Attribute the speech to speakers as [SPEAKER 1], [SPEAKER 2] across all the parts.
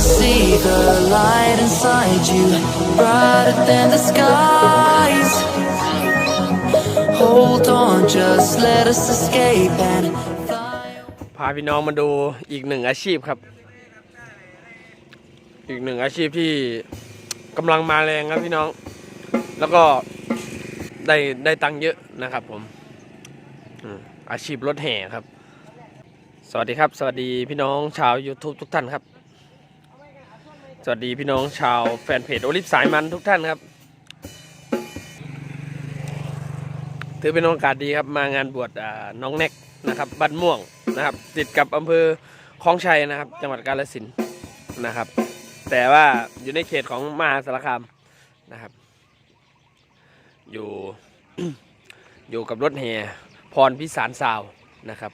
[SPEAKER 1] see the light inside you, brighter than the skies. Hold on, just let us escape and fly.
[SPEAKER 2] พาพี่น้องมาดูอีกหนึ่งอาชีพครับ อีกหนึ่งอาชีพที่กำลังมาแรงครับพี่น้อง แล้วก็ได้ได้ตังค์เยอะนะครับผมอืมอาชีพรถแห่ครับ สวัสดีครับ สวัสดีพี่น้องชาว YouTube ทุกท่านครับ สวัสดีพี่น้องชาวแฟนเพจโอลิฟสายมันทุกท่านครับ ถือเป็นโอกาสดีครับมางานบวชน้องแน็กนะครับบ้านม่วงนะครับ ติดกับอำเภอคลองชัยนะครับ จังหวัดกาฬสินธุ์นะครับ แต่ว่าอยู่ในเขตของมหาสารคามนะครับ อยู่อยู่กับรถแห่พรพิสารซาวนะครับ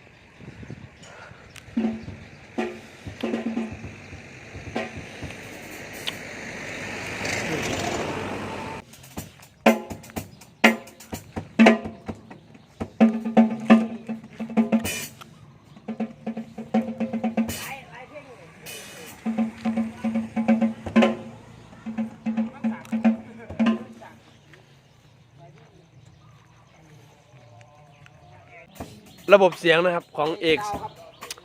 [SPEAKER 2] ระบบเสียงนะครับของเอก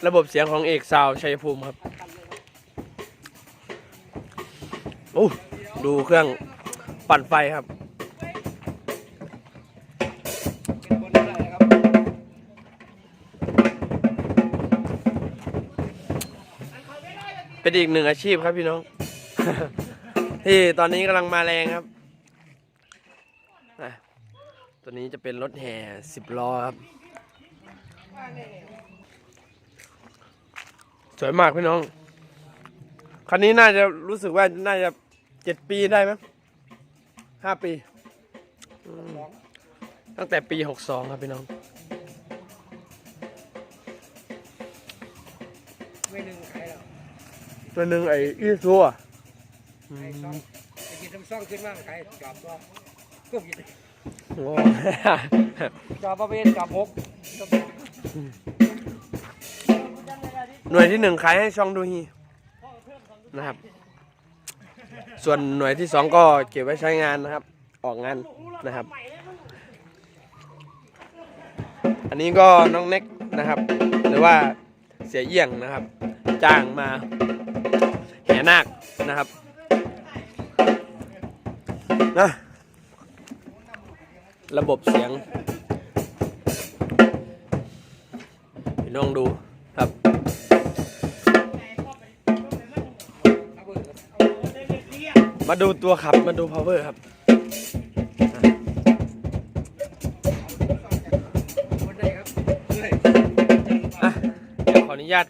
[SPEAKER 2] ระบบเสียงของเอกซาวชัยภูมิครับโอ้ดูเครื่องปั่นไฟครับ เป็นอีกหนึ่งอาชีพครับพี่น้อง ที่ตอนนี้กำลังมาแรงครับ ตัวนี้จะเป็นรถแห่สิบล้อครับ สวยมากพี่น้อง คันนี้น่าจะรู้สึกว่าน่าจะเจ็ดปีได้ไหมห้าปีอืมตั้งแต่ปีหกสองครับพี่น้อง
[SPEAKER 3] ไม่หนึ่งขายหรอก
[SPEAKER 2] ตัวหนึ่งไอ้อีซัว
[SPEAKER 3] ขายซ่องไอ้กินทำซ่องขึ้นมาขายจอบก็ก็กิน
[SPEAKER 2] โอ้
[SPEAKER 3] จอบประเภทจอบหก
[SPEAKER 2] หน่วยที่หนึ่งขายให้ช่องดูฮีนะครับ ส่วนหน่วยที่สองก็เก็บไว้ใช้งานนะครับ ออกงานนะครับ อันนี้ก็น้องเน็กนะครับ หรือว่าเสียเอี่ยงนะครับ จ้างมาแห่นาคนะครับนะระบบเสียง พี่น้องดูครับมาดูตัวขับมาดู power ครับ
[SPEAKER 3] คนได้ครับเลย
[SPEAKER 2] อะเดี๋ยวขออนุญาต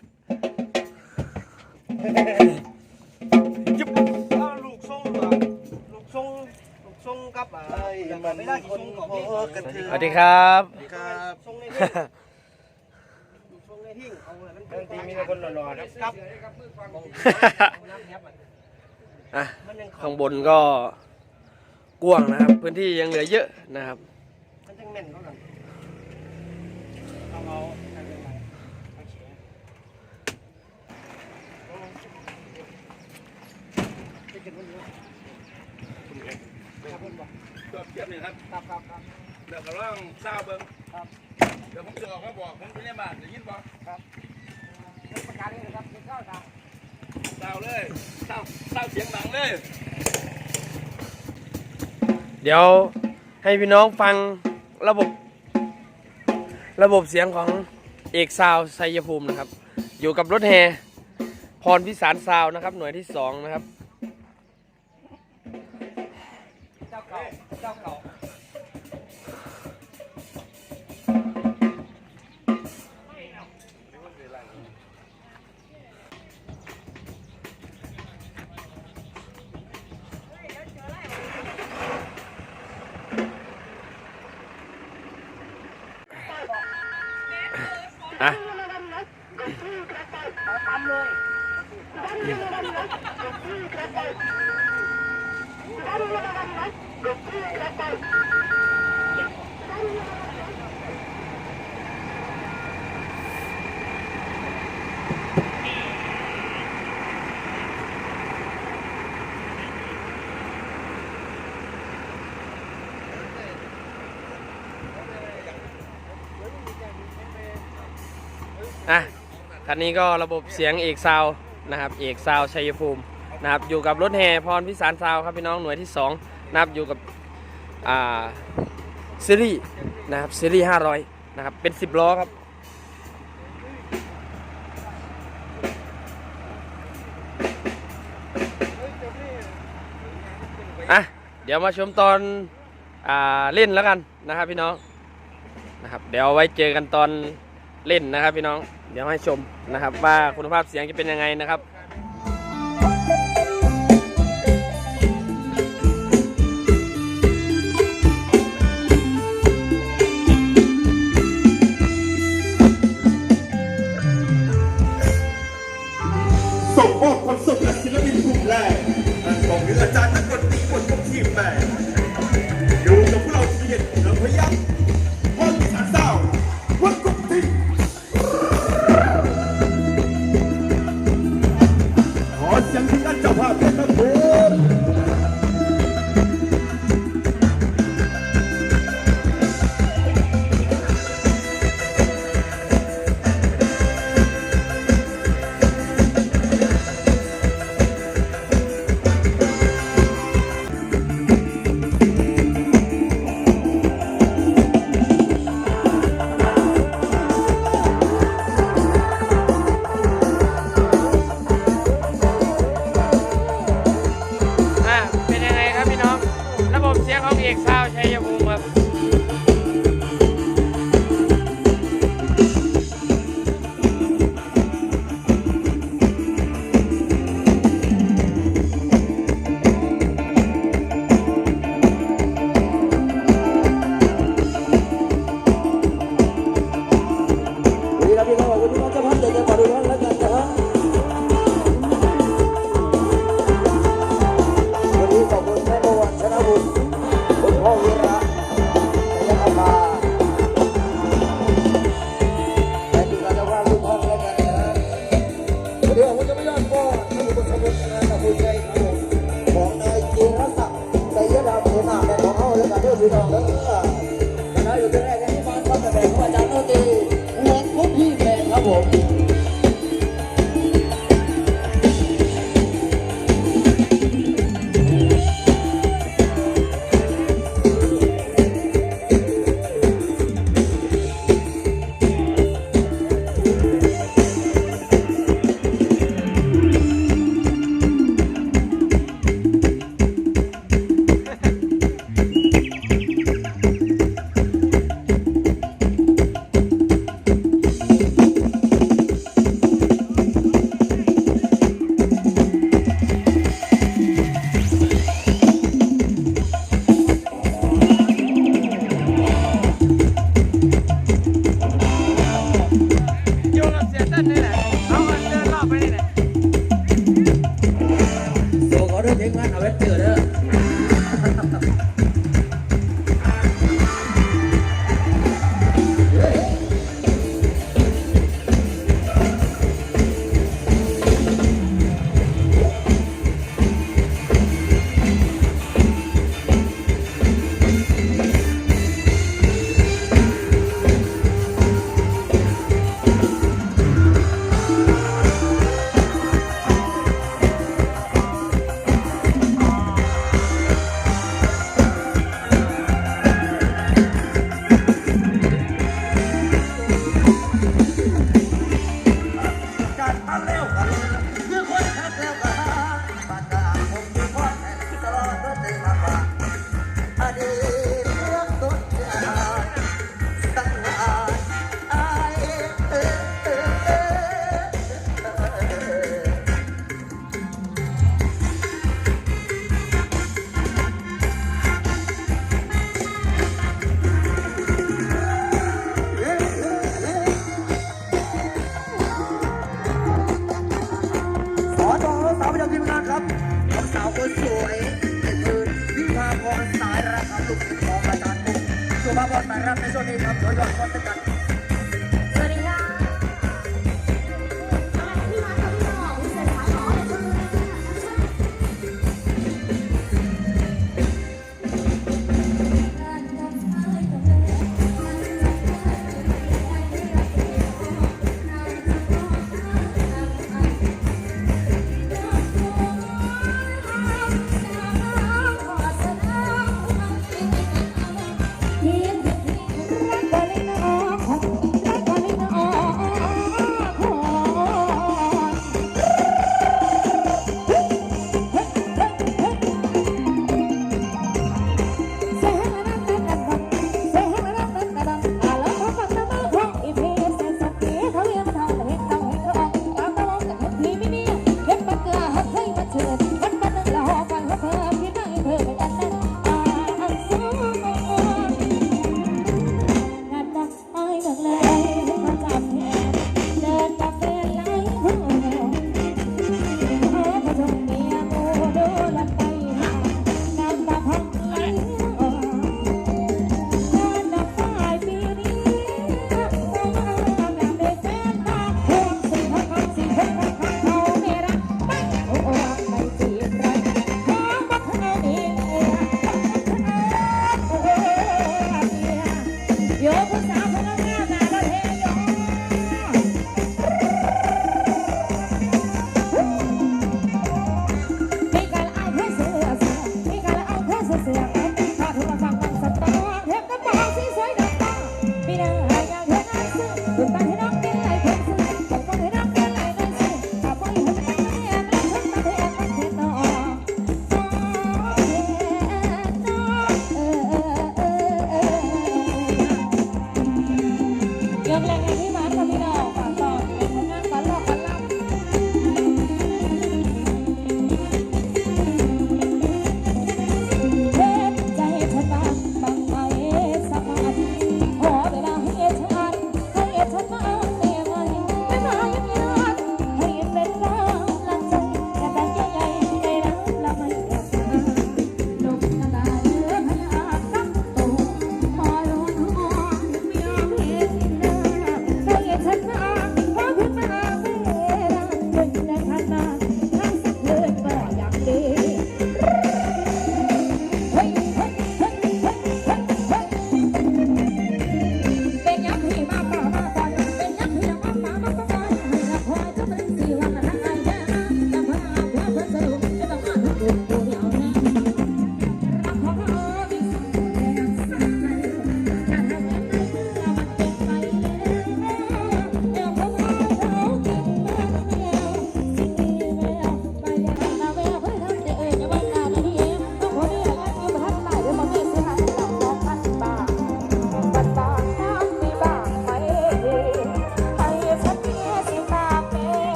[SPEAKER 2] จุ๊บ
[SPEAKER 3] เอาลูกทรงเหรอลูกทรงลูกทรงกับอ่ามันไม่ได้กี่ทรงของพี่
[SPEAKER 2] สวัสดีครับ
[SPEAKER 3] ครับทรงในที่ลูกทรง ในที่เอาอะไรมันเป็นตีมีแต่คนหล่อๆครับครับอะ
[SPEAKER 2] ข้างบนก็กว้างนะครับ พื้นที่ยังเหลือเยอะนะครับ
[SPEAKER 3] มันยังแม่นเขากันเอาเอาทำยังไงเอาเขียนไปกินคนเดียวครับนี่
[SPEAKER 4] ครับ
[SPEAKER 3] ครับครับครับ
[SPEAKER 4] เดี๋ยวก็ลองเศร้าเบิ้ง
[SPEAKER 3] ครับ
[SPEAKER 4] เดี๋ยวผมจะออกมาบอกผมอยู่ในบ้านได้ยินบ่
[SPEAKER 3] ประกาศเลยนะครับเป็นข้าวตาม
[SPEAKER 4] เศร้าเลยเศร้าเศร้าเสียงดังเลย
[SPEAKER 2] เดี๋ยวให้พี่น้องฟังระบบ ระบบเสียงของเอกซาวไซยภูมินะครับ อยู่กับรถแห่พรพิสารซาวนะครับ หน่วยที่สองนะครับ
[SPEAKER 3] เจ้าเก่าเจ้าเก่า
[SPEAKER 2] อะ
[SPEAKER 3] คันนี้ก็ระบบเสียงเอกซาวนะครับเอกซาวชัยภูมินะครับอยู่กับรถแห่พรพิสารซาวครับพี่น้องหน่วยที่2นะครับอยู่กับซีรีส์นะครับซีรีส์500นะครับเป็น 10 ล้อครับ อะ เดี๋ยวมาชมตอนอ่าเล่นแล้วกันนะครับพี่น้องนะครับเดี๋ยวไว้เจอกันตอน เล่นนะครับพี่น้องเดี๋ยวให้ชมนะครับ ว่าคุณภาพเสียงจะเป็นยังไงนะครับ